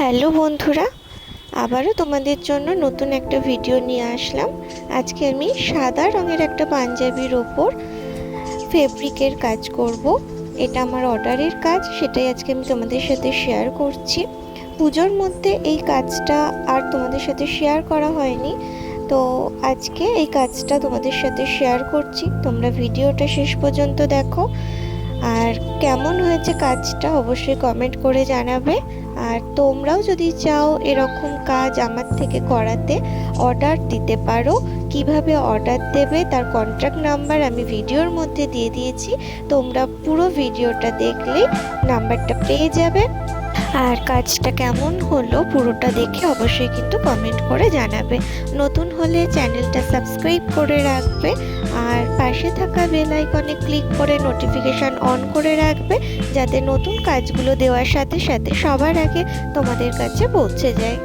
Hello বন্ধুরা, আবারও তোমাদের জন্য নতুন একটা ভিডিও নিয়ে আসলাম। আজকে আমি সাদা রঙের একটা পাঞ্জাবির ওপর ফেব্রিকের কাজ করব। এটা আমার অর্ডারের কাজ, সেটাই আজকে আমি তোমাদের সাথে শেয়ার করছি। পুজোর মধ্যে এই কাজটা আর তোমাদের সাথে শেয়ার করা হয়নি। তো আজকে এই কাজটা তোমাদের সাথে শেয়ার করছি। তোমরা ভিডিওটা শেষ পর্যন্ত দেখো। আর কেমন হয়েছে কাজটা অবশ্যই কমেন্ট করে জানাবে। আর তোমরাও যদি চাও এরকম কাজ আমার থেকে করাতে অর্ডার দিতে পারো। কীভাবে অর্ডার দেবে তার কন্ট্যাক্ট নাম্বার আমি ভিডিওর মধ্যে দিয়ে দিয়েছি। তোমরা পুরো ভিডিওটা দেখলে নাম্বারটা পেয়ে যাবে। আর কাজটা কেমন হলো পুরোটা দেখে অবশ্যই কিন্তু কমেন্ট করে জানাবে। নতুন হলে চ্যানেলটা সাবস্ক্রাইব করে রাখবে আর পাশে থাকা বেল আইকনে ক্লিক করে নোটিফিকেশান অন করে রাখবে যাতে নতুন কাজগুলো দেওয়ার সাথে সাথে সবার আগে তোমাদের কাছে পৌঁছে যায়।